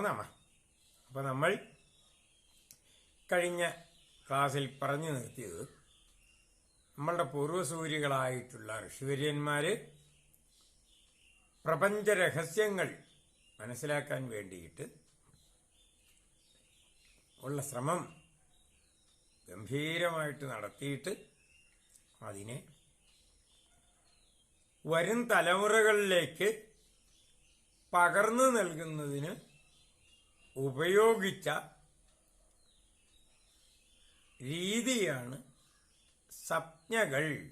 നമ അപ്പോൾ നമ്മൾ കഴിഞ്ഞ ക്ലാസ്സിൽ പറഞ്ഞു നിർത്തിയത് നമ്മളുടെ പൂർവസൂരികളായിട്ടുള്ള ഋഷിവര്യന്മാർ പ്രപഞ്ച രഹസ്യങ്ങൾ മനസ്സിലാക്കാൻ വേണ്ടിയിട്ട് ഉള്ള ശ്രമം ഗംഭീരമായിട്ട് നടത്തിയിട്ട് അതിനെ വരും തലമുറകളിലേക്ക് പകർന്നു നൽകുന്നതിന് ഉപയോഗിച്ച രീതിയാണ് സംജ്ഞകൾ.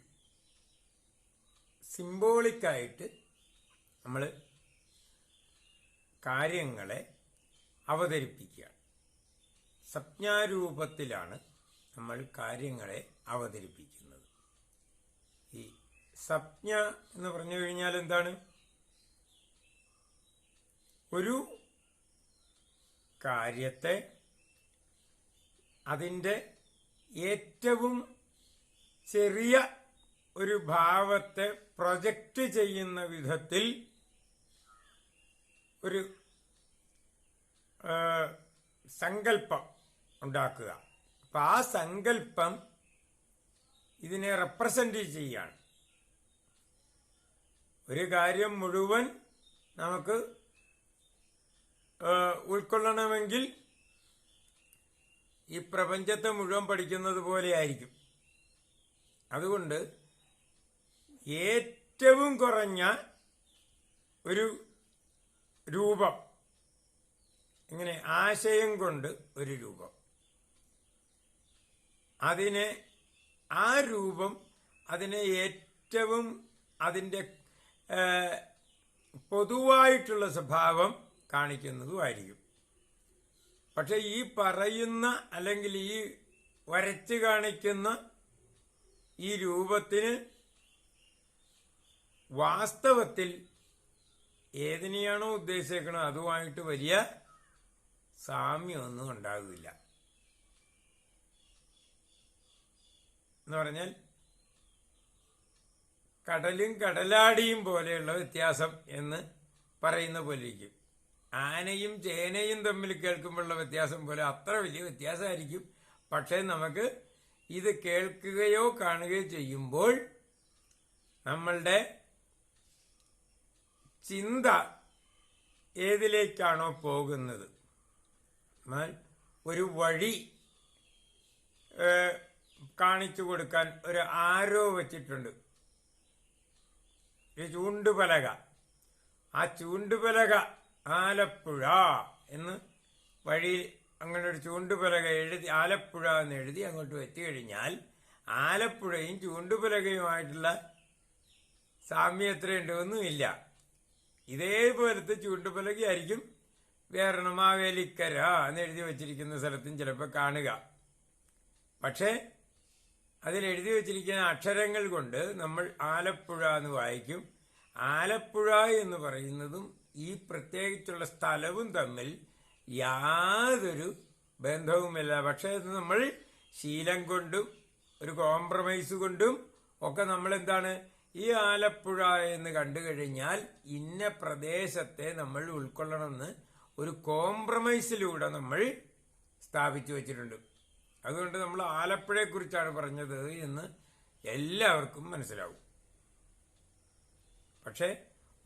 സിംബോളിക്കായിട്ട് നമ്മൾ കാര്യങ്ങളെ അവതരിപ്പിക്കുക. സംജ്ഞാരൂപത്തിലാണ് നമ്മൾ കാര്യങ്ങളെ അവതരിപ്പിക്കുന്നത്. ഈ സംജ്ഞ എന്ന് പറഞ്ഞു കഴിഞ്ഞാൽ എന്താണ്? ഒരു കാര്യത്തെ അതിന്റെ ഏറ്റവും ചെറിയ ഒരു ഭാവത്തെ പ്രൊജക്റ്റ് ചെയ്യുന്ന വിധത്തിൽ ഒരു സങ്കല്പം ഉണ്ടാക്കുക. അപ്പം ആ സങ്കല്പം ഇതിനെ റെപ്രസെന്റ് ചെയ്യുകയാണ് ഒരു കാര്യം മുഴുവൻ നമുക്ക് ഉൾക്കൊള്ളണമെങ്കിൽ ഈ പ്രപഞ്ചത്തെ മുഴുവൻ പഠിക്കുന്നത് പോലെ ആയിരിക്കും. അതുകൊണ്ട് ഏറ്റവും കുറഞ്ഞ ഒരു രൂപം ഇങ്ങനെ ആശയം കൊണ്ട് ഒരു രൂപം. അതിനെ ആ രൂപം അതിനെ ഏറ്റവും അതിന്റെ പൊതുവായിട്ടുള്ള സ്വഭാവം കാണിക്കുന്നതുമായിരിക്കും. പക്ഷെ ഈ പറയുന്ന അല്ലെങ്കിൽ ഈ വരച്ച് കാണിക്കുന്ന ഈ രൂപത്തിന് വാസ്തവത്തിൽ ഏതിനെയാണോ ഉദ്ദേശിക്കുന്നത് അതുമായിട്ട് വലിയ സാമ്യമൊന്നും ഉണ്ടാകില്ല എന്ന് പറഞ്ഞാൽ കടലും കടലാടിയും പോലെയുള്ള വ്യത്യാസം എന്ന് പറയുന്ന പോലെ ഇരിക്കും ആനയും ചേനയും തമ്മിൽ കേൾക്കുമ്പോഴുള്ള വ്യത്യാസം പോലെ അത്ര വലിയ വ്യത്യാസമായിരിക്കും. പക്ഷേ നമുക്ക് ഇത് കേൾക്കുകയോ കാണുകയോ ചെയ്യുമ്പോൾ നമ്മളുടെ ചിന്ത ഏതിലേക്കാണോ പോകുന്നത്? എന്നാൽ ഒരു വഴി കാണിച്ചു കൊടുക്കാൻ ഒരു ആരോ വച്ചിട്ടുണ്ട്. ഒരു ചൂണ്ടുപലക. ആ ചൂണ്ടുപലക ആലപ്പുഴ എന്ന് വഴി അങ്ങനെ ഒരു ചൂണ്ടുപലക എഴുതി ആലപ്പുഴ എന്ന് എഴുതി അങ്ങോട്ട് എത്തിക്കഴിഞ്ഞാൽ കഴിഞ്ഞാൽ ആലപ്പുഴയും ചൂണ്ടുപലകയുമായിട്ടുള്ള സാമ്യം എത്രയുണ്ടോന്നും ഇല്ല ഇതേപോലത്തെ ചൂണ്ടുപലകയായിരിക്കും വേറെ മാവേലിക്കര എന്ന് എഴുതി വച്ചിരിക്കുന്ന സ്ഥലത്തും ചിലപ്പോൾ കാണുക. പക്ഷേ അതിൽ എഴുതി വച്ചിരിക്കുന്ന അക്ഷരങ്ങൾ കൊണ്ട് നമ്മൾ ആലപ്പുഴ എന്ന് വായിക്കും. ആലപ്പുഴ എന്ന് പറയുന്നതും ഈ പ്രത്യേകിച്ചുള്ള സ്ഥലവും തമ്മിൽ യാതൊരു ബന്ധവുമില്ല. പക്ഷേ അത് നമ്മൾ ശീലം കൊണ്ടും ഒരു കോംപ്രമൈസ് കൊണ്ടും ഒക്കെ നമ്മൾ എന്താണ് ഈ ആലപ്പുഴ എന്ന് കണ്ടു കഴിഞ്ഞാൽ ഇന്ന പ്രദേശത്തെ നമ്മൾ ഉൾക്കൊള്ളണമെന്ന് ഒരു കോംപ്രമൈസിലൂടെ നമ്മൾ സ്ഥാപിച്ചു വച്ചിട്ടുണ്ട്. അതുകൊണ്ട് നമ്മൾ ആലപ്പുഴയെക്കുറിച്ചാണ് പറഞ്ഞത് എന്ന് എല്ലാവർക്കും മനസ്സിലാവും. പക്ഷെ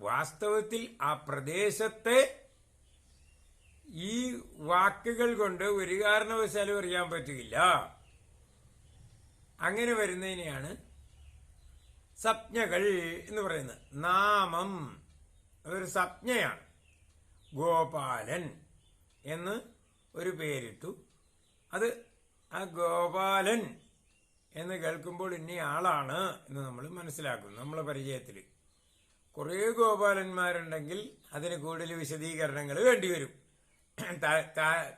വാസ്തവത്തിൽ ആ പ്രദേശത്തെ ഈ വാക്കുകൾ കൊണ്ട് ഒരു കാരണവശാലും അറിയാൻ പറ്റുകയില്ല അങ്ങനെ വരുന്നതിനെയാണ് സപ്ഞകൾ എന്ന് പറയുന്നത്. നാമം അതൊരു സപ്ഞയാണ് ഗോപാലൻ എന്ന് ഒരു പേരിട്ടു. അത് ആ ഗോപാലൻ എന്ന് കേൾക്കുമ്പോൾ ഇനി ആളാണ് എന്ന് നമ്മൾ മനസ്സിലാക്കുന്നു. നമ്മളെ പരിചയത്തിൽ. കുറേ ഗോപാലന്മാരുണ്ടെങ്കിൽ അതിന് കൂടുതൽ വിശദീകരണങ്ങൾ വേണ്ടിവരും.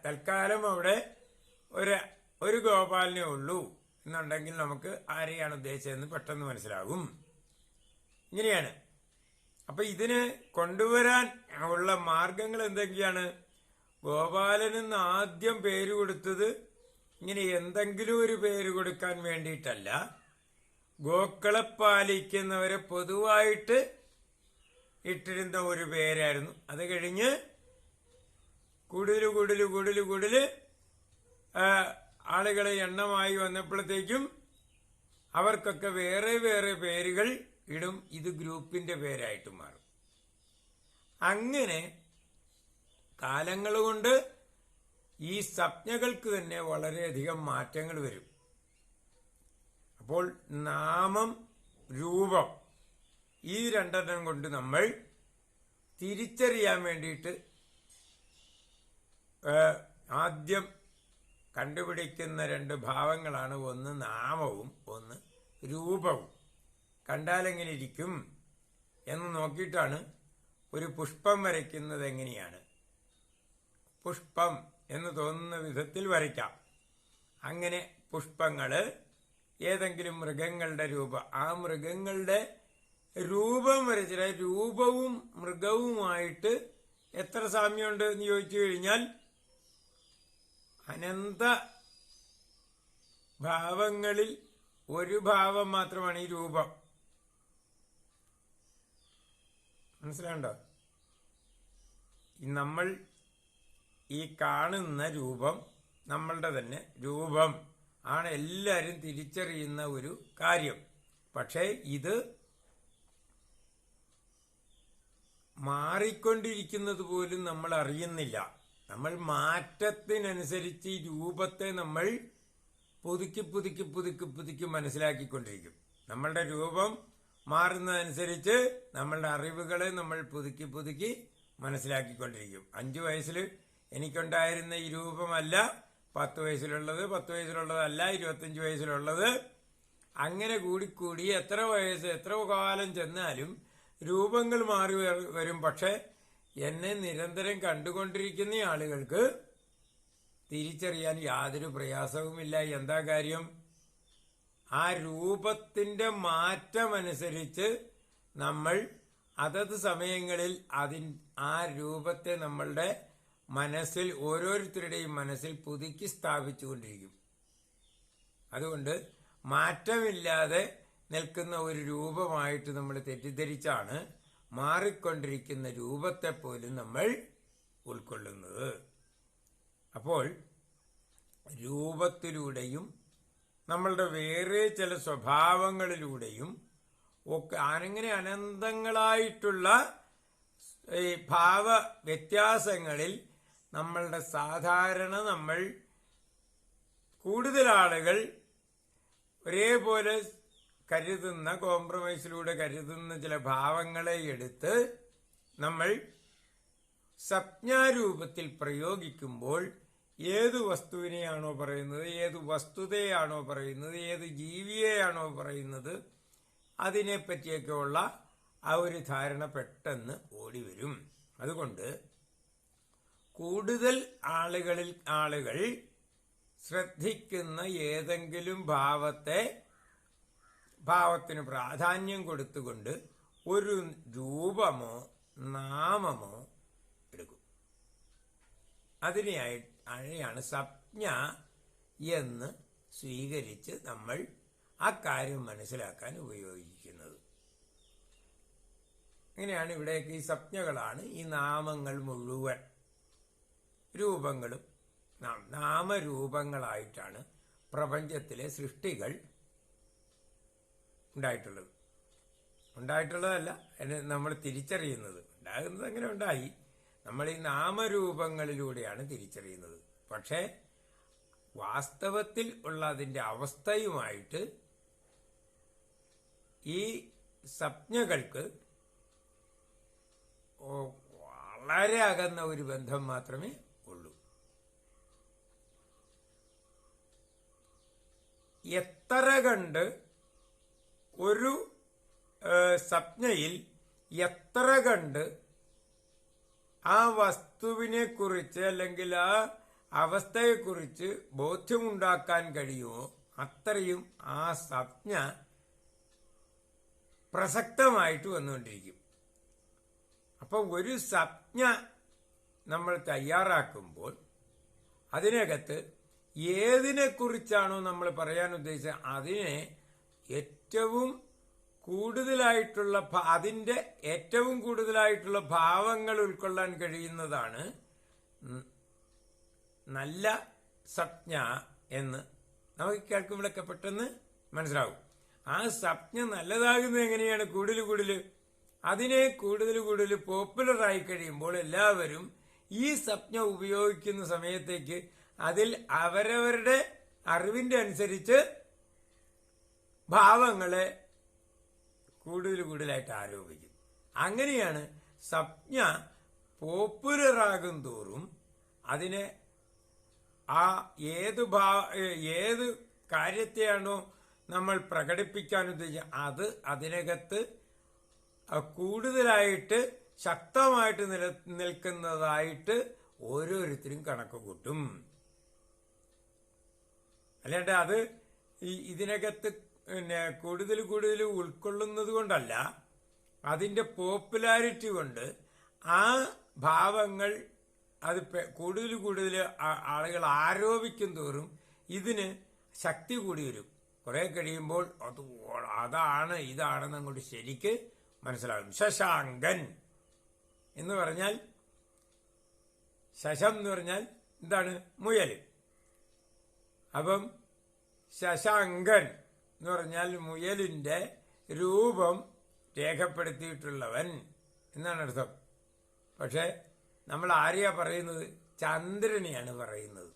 തൽക്കാലം അവിടെ ഒരു ഒരു ഗോപാലനേ ഉള്ളൂ എന്നുണ്ടെങ്കിൽ നമുക്ക് ആരെയാണ് ഉദ്ദേശിച്ചതെന്ന് പെട്ടെന്ന് മനസ്സിലാകും. ഇങ്ങനെയാണ്. അപ്പൊ ഇതിന് കൊണ്ടുവരാൻ ഉള്ള മാർഗങ്ങൾ എന്തൊക്കെയാണ്? ഗോപാലനെന്ന് ആദ്യം പേര് കൊടുത്തത് ഇങ്ങനെ എന്തെങ്കിലും ഒരു പേര് കൊടുക്കാൻ വേണ്ടിയിട്ടല്ല. ഗോക്കളെ പാലിക്കുന്നവരെ പൊതുവായിട്ട് ഇട്ടിരുന്ന ഒരു പേരായിരുന്നു. അത് കഴിഞ്ഞ് കൂടുതൽ കൂടുതൽ കൂടുതൽ കൂടുതൽ ആളുകളെ എണ്ണമായി വന്നപ്പോഴത്തേക്കും അവർക്കൊക്കെ വേറെ വേറെ പേരുകൾ ഇടും. ഇത് ഗ്രൂപ്പിന്റെ പേരായിട്ട് മാറും. അങ്ങനെ കാലങ്ങൾ കൊണ്ട് ഈ സ്വപ്നകൾക്ക് തന്നെ വളരെയധികം മാറ്റങ്ങൾ വരും. അപ്പോൾ നാമം രൂപം ഈ രണ്ടെണ്ണം കൊണ്ട് നമ്മൾ തിരിച്ചറിയാൻ വേണ്ടിയിട്ട് ആദ്യം കണ്ടുപിടിക്കുന്ന രണ്ട് ഭാവങ്ങളാണ്. ഒന്ന് നാമവും ഒന്ന് രൂപവും. കണ്ടാലെങ്ങനെ ഇരിക്കും എന്ന് നോക്കിയിട്ടാണ് ഒരു പുഷ്പം വരയ്ക്കുന്നത് എങ്ങനെയാണ്. പുഷ്പം എന്ന് തോന്നുന്ന വിധത്തിൽ വരയ്ക്കാം. അങ്ങനെ പുഷ്പങ്ങൾ ഏതെങ്കിലും മൃഗങ്ങളുടെ രൂപം ആ മൃഗങ്ങളുടെ രൂപം വരച്ചില്ല. രൂപവും മൃഗവുമായിട്ട് എത്ര സാമ്യമുണ്ട് എന്ന് ചോദിച്ചു കഴിഞ്ഞാൽ അനന്ത ഭാവങ്ങളിൽ ഒരു ഭാവം മാത്രമാണ് ഈ രൂപം. മനസ്സിലാണ്ടോ നമ്മൾ ഈ കാണുന്ന രൂപം നമ്മളുടെ തന്നെ രൂപം ആണ് എല്ലാവരും തിരിച്ചറിയുന്ന ഒരു കാര്യം. പക്ഷേ ഇത് മാറിക്കൊണ്ടിരിക്കുന്നത് പോലും നമ്മൾ അറിയുന്നില്ല. നമ്മൾ മാറ്റത്തിനനുസരിച്ച് രൂപത്തെ നമ്മൾ പുതുക്കി പുതുക്കി പുതുക്കി പുതുക്കി മനസ്സിലാക്കിക്കൊണ്ടിരിക്കും. നമ്മളുടെ രൂപം മാറുന്നതനുസരിച്ച് നമ്മളുടെ അറിവുകളെ നമ്മൾ പുതുക്കി പുതുക്കി മനസ്സിലാക്കിക്കൊണ്ടിരിക്കും. അഞ്ചു വയസ്സിൽ എനിക്കുണ്ടായിരുന്ന ഈ രൂപമല്ല പത്ത് വയസ്സിലുള്ളത് പത്ത് വയസ്സിലുള്ളതല്ല ഇരുപത്തഞ്ച് വയസ്സിലുള്ളത്. അങ്ങനെ കൂടിക്കൂടി എത്ര വയസ്സ് എത്ര കാലം ചെന്നാലും രൂപങ്ങൾ മാറി വരും. പക്ഷേ എന്നെ നിരന്തരം കണ്ടുകൊണ്ടിരിക്കുന്ന ആളുകൾക്ക് തിരിച്ചറിയാൻ യാതൊരു പ്രയാസവുമില്ല. എന്താ കാര്യം? ആ രൂപത്തിന്റെ മാറ്റമനുസരിച്ച് നമ്മൾ അതത് സമയങ്ങളിൽ അതിൻ ആ രൂപത്തെ നമ്മളുടെ മനസ്സിൽ ഓരോരുത്തരുടെയും മനസ്സിൽ പുതുക്കി സ്ഥാപിച്ചുകൊണ്ടിരിക്കും. അതുകൊണ്ട് മാറ്റമില്ലാതെ നിൽക്കുന്ന ഒരു രൂപമായിട്ട് നമ്മൾ തെറ്റിദ്ധരിച്ചാണ് മാറിക്കൊണ്ടിരിക്കുന്ന രൂപത്തെ പോലും നമ്മൾ ഉൾക്കൊള്ളുന്നത്. അപ്പോൾ രൂപത്തിലൂടെയും നമ്മളുടെ വേറെ ചില സ്വഭാവങ്ങളിലൂടെയും ഒക്കെ അങ്ങനെ അനന്തങ്ങളായിട്ടുള്ള ഈ ഭാവ വ്യത്യാസങ്ങളിൽ നമ്മളുടെ സാധാരണ നമ്മൾ കൂടുതൽ ആളുകൾ ഒരേപോലെ കരുതുന്ന കോംപ്രമൈസിലൂടെ കരുതുന്ന ചില ഭാവങ്ങളെ എടുത്ത് നമ്മൾ സപ്ഞാരൂപത്തിൽ പ്രയോഗിക്കുമ്പോൾ ഏത് വസ്തുവിനെയാണോ പറയുന്നത് ഏത് വസ്തുതയാണോ പറയുന്നത് ഏത് ജീവിയെയാണോ പറയുന്നത് അതിനെപ്പറ്റിയൊക്കെയുള്ള ആ ഒരു ധാരണ പെട്ടെന്ന് ഓടി വരും. അതുകൊണ്ട് കൂടുതൽ ആളുകളിൽ ആളുകൾ ശ്രദ്ധിക്കുന്ന ഏതെങ്കിലും ഭാവത്തെ ഭാവത്തിന് പ്രാധാന്യം കൊടുത്തുകൊണ്ട് ഒരു രൂപമോ നാമമോ എടുക്കും. അതിനെയായി അതിനെയാണ് സപ്ഞ എന്ന് സ്വീകരിച്ച് നമ്മൾ ആ കാര്യം മനസ്സിലാക്കാൻ ഉപയോഗിക്കുന്നത്. അങ്ങനെയാണ് ഇവിടേക്ക് ഈ സപ്ഞകളാണ് ഈ നാമങ്ങൾ മുഴുവൻ രൂപങ്ങളും. നാമരൂപങ്ങളായിട്ടാണ് പ്രപഞ്ചത്തിലെ സൃഷ്ടികൾ ഉണ്ടായിട്ടുള്ളത്. ഉണ്ടായിട്ടുള്ളതല്ല അതിന് നമ്മൾ തിരിച്ചറിയുന്നത്. ഉണ്ടാകുന്നത് അങ്ങനെ ഉണ്ടായി. നമ്മൾ ഈ നാമരൂപങ്ങളിലൂടെയാണ് തിരിച്ചറിയുന്നത്. പക്ഷേ വാസ്തവത്തിൽ ഉള്ള അതിന്റെ അവസ്ഥയുമായിട്ട് ഈ സംജ്ഞകൾക്ക് വളരെ അകന്ന ഒരു ബന്ധം മാത്രമേ ഉള്ളൂ. എത്ര കണ്ട് ഒരു സ്വപ്നയിൽ എത്ര കണ്ട് ആ വസ്തുവിനെ കുറിച്ച് അല്ലെങ്കിൽ ആ അവസ്ഥയെക്കുറിച്ച് ബോധ്യമുണ്ടാക്കാൻ കഴിയുമോ? അത്രയും ആ സ്വപ്ന പ്രസക്തമായിട്ട് വന്നുകൊണ്ടിരിക്കും. അപ്പൊ ഒരു സ്വപ്ന നമ്മൾ തയ്യാറാക്കുമ്പോൾ അതിനകത്ത് ഏതിനെക്കുറിച്ചാണോ നമ്മൾ പറയാൻ ഉദ്ദേശിച്ചത്? അതിനെ ഏറ്റവും കൂടുതലായിട്ടുള്ള അതിന്റെ ഏറ്റവും കൂടുതലായിട്ടുള്ള ഭാവങ്ങൾ ഉൾക്കൊള്ളാൻ കഴിയുന്നതാണ് നല്ല സ്വപ്ന എന്ന്. നമുക്ക് കേൾക്കുമ്പോഴൊക്കെ പെട്ടെന്ന് മനസ്സിലാവും. ആ സ്വപ്നം നല്ലതാകുന്നത് എങ്ങനെയാണ്? കൂടുതൽ കൂടുതൽ അതിനെ കൂടുതൽ കൂടുതൽ പോപ്പുലർ ആയി കഴിയുമ്പോൾ എല്ലാവരും ഈ സ്വപ്നം ഉപയോഗിക്കുന്ന സമയത്തേക്ക് അതിൽ അവരവരുടെ അറിവിന്റെ അനുസരിച്ച് ഭാവങ്ങളെ കൂടുതൽ കൂടുതലായിട്ട് ആരോപിക്കും. അങ്ങനെയാണ് സ്വപ്ന പോപ്പുലറാകും തോറും അതിനെ ആ ഏത് ഭാ ഏത് കാര്യത്തെയാണോ നമ്മൾ പ്രകടിപ്പിക്കാൻ ഉദ്ദേശിച്ചത് അത് അതിനകത്ത് കൂടുതലായിട്ട് ശക്തമായിട്ട് നില നിൽക്കുന്നതായിട്ട് ഓരോരുത്തരും കണക്ക് കൂട്ടും. അല്ലാണ്ട് അത് ഇതിനകത്ത് പിന്നെ കൂടുതൽ കൂടുതൽ ഉൾക്കൊള്ളുന്നത് കൊണ്ടല്ല അതിന്റെ പോപ്പുലാരിറ്റി കൊണ്ട് ആ ഭാവങ്ങൾ അത് കൂടുതൽ കൂടുതൽ ആളുകൾ ആരോപിക്കും തോറും ഇതിന് ശക്തി കൂടി വരും. കുറെ കഴിയുമ്പോൾ അത് അതാണ് ഇതാണെന്ന് അങ്ങോട്ട് ശരിക്ക് മനസ്സിലാകും. ശശാങ്കൻ എന്ന് പറഞ്ഞാൽ ശശം എന്ന് പറഞ്ഞാൽ എന്താണ്? മുയൽ. അപ്പം ശശാങ്കൻ എന്ന് പറഞ്ഞാൽ മുയലിന്റെ രൂപം രേഖപ്പെടുത്തിയിട്ടുള്ളവൻ എന്നാണ് അർത്ഥം. പക്ഷേ നമ്മൾ ആരെയാ പറയുന്നത്? ചന്ദ്രനെയാണ് പറയുന്നത്.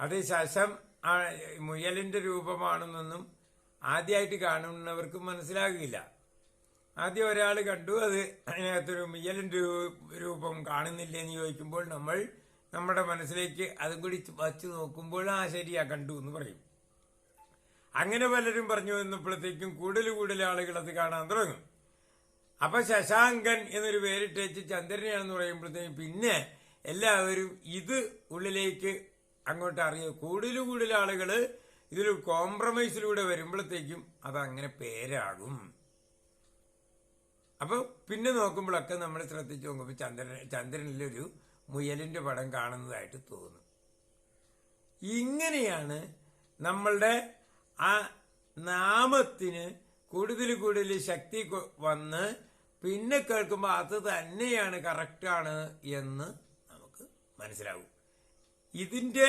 അത് ശശം മുയലിന്റെ രൂപമാണെന്നൊന്നും ആദ്യമായിട്ട് കാണുന്നവർക്ക് മനസ്സിലാകില്ല. ആദ്യം ഒരാൾ കണ്ടു അത് അതിനകത്തൊരു മുയലിന്റെ രൂപം കാണുന്നില്ല എന്ന് ചോദിക്കുമ്പോൾ നമ്മൾ നമ്മുടെ മനസ്സിലേക്ക് അതും കൂടി വച്ച് നോക്കുമ്പോൾ ആ ശരിയാ കണ്ടു എന്ന് പറയും. അങ്ങനെ പലരും പറഞ്ഞു വന്നപ്പോഴത്തേക്കും കൂടുതൽ കൂടുതൽ ആളുകൾ അത് കാണാൻ തുടങ്ങും. അപ്പൊ ശശാങ്കൻ എന്നൊരു പേരിട്ട് വെച്ച് ചന്ദ്രനെയാണെന്ന് പറയുമ്പോഴത്തേക്കും പിന്നെ എല്ലാവരും ഇത് ഉള്ളിലേക്ക് അങ്ങോട്ട് അറിയുക. കൂടുതൽ കൂടുതൽ ആളുകൾ ഇതിൽ കോംപ്രമൈസിലൂടെ വരുമ്പോഴത്തേക്കും അത് അങ്ങനെ പേരാകും. അപ്പൊ പിന്നെ നോക്കുമ്പോഴൊക്കെ നമ്മൾ ശ്രദ്ധിച്ചു നോക്കുമ്പോൾ ചന്ദ്രൻ ചന്ദ്രനിലൊരു മുയലിന്റെ പടം കാണുന്നതായിട്ട് തോന്നും. ഇങ്ങനെയാണ് നമ്മളുടെ ആ നാമത്തിന് കൂടുതൽ കൂടുതൽ ശക്തി വന്ന് പിന്നെ കേൾക്കുമ്പോൾ അത് തന്നെയാണ് കറക്റ്റാണ് എന്ന് നമുക്ക് മനസ്സിലാവും ഇതിന്റെ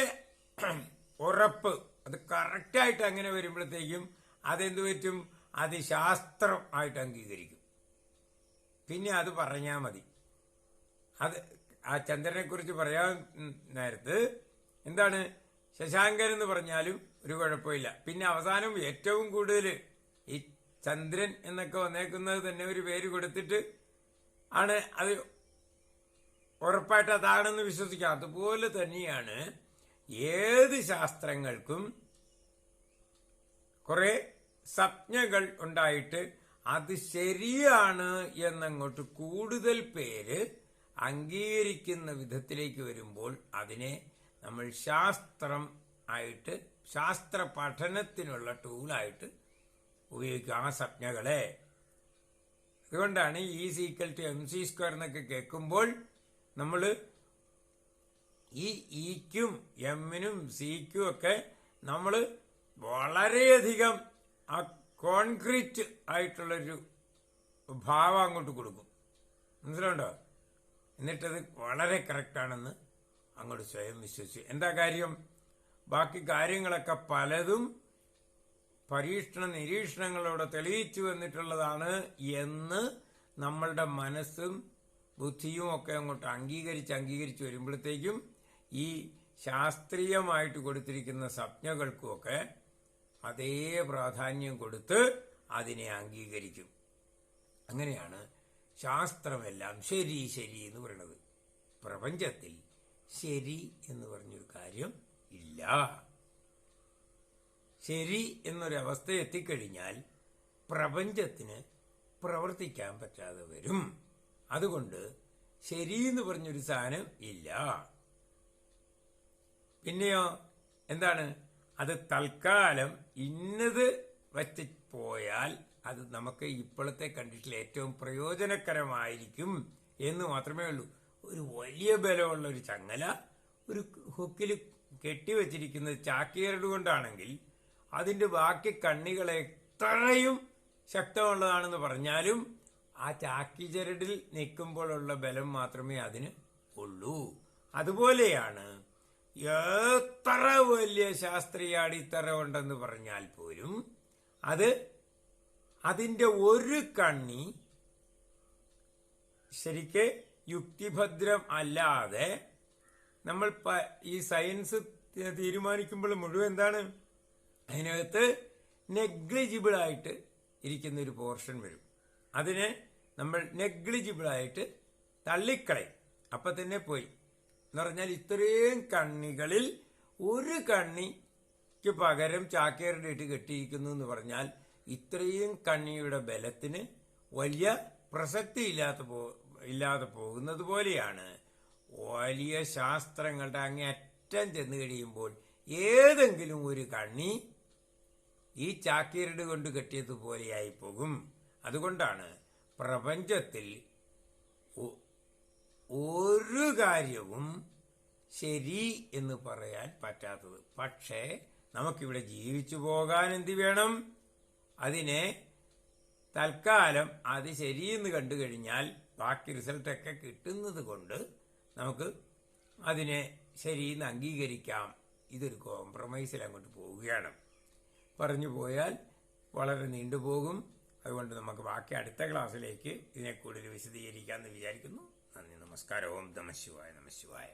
ഉറപ്പ് അത് കറക്റ്റായിട്ട് അങ്ങനെ വരുമ്പോഴത്തേക്കും അതെന്ത് പറ്റും? അത് ശാസ്ത്രം ആയിട്ട് അംഗീകരിക്കും. പിന്നെ അത് പറഞ്ഞാൽ മതി. അത് ആ ചന്ദ്രനെ കുറിച്ച് പറയാൻ നേരത്ത് എന്താണ്? ശശാങ്കൻ എന്ന് പറഞ്ഞാലും ഒരു കുഴപ്പമില്ല. പിന്നെ അവസാനം ഏറ്റവും കൂടുതൽ ഈ ചന്ദ്രൻ എന്നൊക്കെ വന്നേക്കുന്നത് തന്നെ ഒരു പേര് കൊടുത്തിട്ട് ആണ് അത് ഉറപ്പായിട്ട് അതാണെന്ന് വിശ്വസിക്കാം. അതുപോലെ തന്നെയാണ് ഏത് ശാസ്ത്രങ്ങൾക്കും കുറെ സ്വപ്നകൾ ഉണ്ടായിട്ട് അത് ശരിയാണ് എന്നങ്ങോട്ട് കൂടുതൽ പേര് അംഗീകരിക്കുന്ന വിധത്തിലേക്ക് വരുമ്പോൾ അതിനെ നമ്മൾ ശാസ്ത്രം ആയിട്ട് ശാസ്ത്ര പഠനത്തിനുള്ള ടൂളായിട്ട് ഉപയോഗിക്കും ആ സംജ്ഞകളെ. അതുകൊണ്ടാണ് E equal to M C square എന്നൊക്കെ കേൾക്കുമ്പോൾ നമ്മൾ ഈ ഇക്കും എമ്മിനും സിക്കും ഒക്കെ നമ്മൾ വളരെയധികം ആ കോൺക്രീറ്റ് ആയിട്ടുള്ളൊരു ഭാവം അങ്ങോട്ട് കൊടുക്കും. മനസ്സിലുണ്ടോ എന്നിട്ടത് വളരെ കറക്റ്റാണെന്ന് അങ്ങോട്ട് സ്വയം വിശ്വസിച്ചു. എന്താ കാര്യം? ബാക്കി കാര്യങ്ങളൊക്കെ പലതും പരീക്ഷണ നിരീക്ഷണങ്ങളോടെ തെളിയിച്ചു വന്നിട്ടുള്ളതാണ് എന്ന് നമ്മളുടെ മനസ്സും ബുദ്ധിയും ഒക്കെ അങ്ങോട്ട് അംഗീകരിച്ച് അംഗീകരിച്ച് വരുമ്പോഴത്തേക്കും ഈ ശാസ്ത്രീയമായിട്ട് കൊടുത്തിരിക്കുന്ന സ്വപ്നകൾക്കുമൊക്കെ അതേ പ്രാധാന്യം കൊടുത്ത് അതിനെ അംഗീകരിക്കും. അങ്ങനെയാണ് ശാസ്ത്രമെല്ലാം ശരി ശരി എന്ന് പറയുന്നത്. പ്രപഞ്ചത്തിൽ ശരി എന്ന് പറഞ്ഞൊരു കാര്യം ഇല്ല. ശരി എന്നൊരവസ്ഥ എത്തിക്കഴിഞ്ഞാൽ പ്രപഞ്ചത്തിന് പ്രവർത്തിക്കാൻ പറ്റാതെ വരും. അതുകൊണ്ട് ശരി എന്ന് പറഞ്ഞൊരു സാധനം ഇല്ല. പിന്നെയോ എന്താണ്? അത് തൽക്കാലം ഇന്നത് വച്ച് പോയാൽ അത് നമുക്ക് ഇപ്പോഴത്തെ കണ്ടിട്ടിൽ ഏറ്റവും പ്രയോജനകരമായിരിക്കും എന്ന് മാത്രമേ ഉള്ളൂ. ഒരു വലിയ ബലമുള്ള ഒരു ചങ്ങല ഒരു ഹുക്കിൽ കെട്ടിവെച്ചിരിക്കുന്നത് ചാക്കിയരട് കൊണ്ടാണെങ്കിൽ അതിന്റെ ബാക്കി കണ്ണികൾ എത്രയും ശക്തമുള്ളതാണെന്ന് പറഞ്ഞാലും ആ ചാക്കി ചരടിൽ നിൽക്കുമ്പോഴുള്ള ബലം മാത്രമേ അതിന് ഉള്ളൂ. അതുപോലെയാണ് എത്ര വലിയ ശാസ്ത്രീയ അടിത്തറ ഉണ്ടെന്ന് പറഞ്ഞാൽ പോലും അത് അതിന്റെ ഒരു കണ്ണി ശരിക്ക് യുക്തിഭദ്രം അല്ലാതെ നമ്മൾ ഈ സയൻസ് തീരുമാനിക്കുമ്പോൾ മുഴുവൻ എന്താണ്? അതിനകത്ത് നെഗ്ലിജിബിൾ ആയിട്ട് ഇരിക്കുന്ന ഒരു പോർഷൻ വരും. അതിനെ നമ്മൾ നെഗ്ലിജിബിൾ ആയിട്ട് തള്ളിക്കളയും. അപ്പം തന്നെ പോയി. എന്ന് പറഞ്ഞാൽ ഇത്രയും കണ്ണികളിൽ ഒരു കണ്ണിക്ക് പകരം ചാക്കേറിന്റെ ഇട്ട് കെട്ടിയിരിക്കുന്നു എന്ന് പറഞ്ഞാൽ ഇത്രയും കണ്ണിയുടെ ബലത്തിന് വലിയ പ്രസക്തി ഇല്ലാത്ത പോ ഇല്ലാതെ പോകുന്നത് പോലെയാണ്. വലിയ ശാസ്ത്രങ്ങളുടെ അങ്ങേയറ്റം ചെന്ന് കഴിയുമ്പോൾ ഏതെങ്കിലും ഒരു കണ്ണി ഈ ചാക്കീരട് കൊണ്ട് കെട്ടിയതുപോലെയായി പോകും. അതുകൊണ്ടാണ് പ്രപഞ്ചത്തിൽ ഒരു കാര്യവും ശരി എന്ന് പറയാൻ പറ്റാത്തത്. പക്ഷേ നമുക്കിവിടെ ജീവിച്ചു പോകാൻ എന്ത് വേണം? അതിനെ തൽക്കാലം അത് ശരിയെന്ന് കണ്ടു കഴിഞ്ഞാൽ ബാക്കി റിസൾട്ടൊക്കെ കിട്ടുന്നത് കൊണ്ട് നമുക്ക് അതിനെ ശരിയെന്ന് അംഗീകരിക്കാം. ഇതൊരു കോംപ്രമൈസിൽ അങ്ങോട്ട് പോവുകയാണ്. പറഞ്ഞു പോയാൽ വളരെ നീണ്ടുപോകും അതുകൊണ്ട് നമുക്ക് ബാക്കി അടുത്ത ക്ലാസ്സിലേക്ക് ഇതിനെ കൂടുതൽ വിശദീകരിക്കാമെന്ന് വിചാരിക്കുന്നു. നന്ദി നമസ്കാരം. ഓം നമശിവായ നമശിവായ നമ ശിവായ.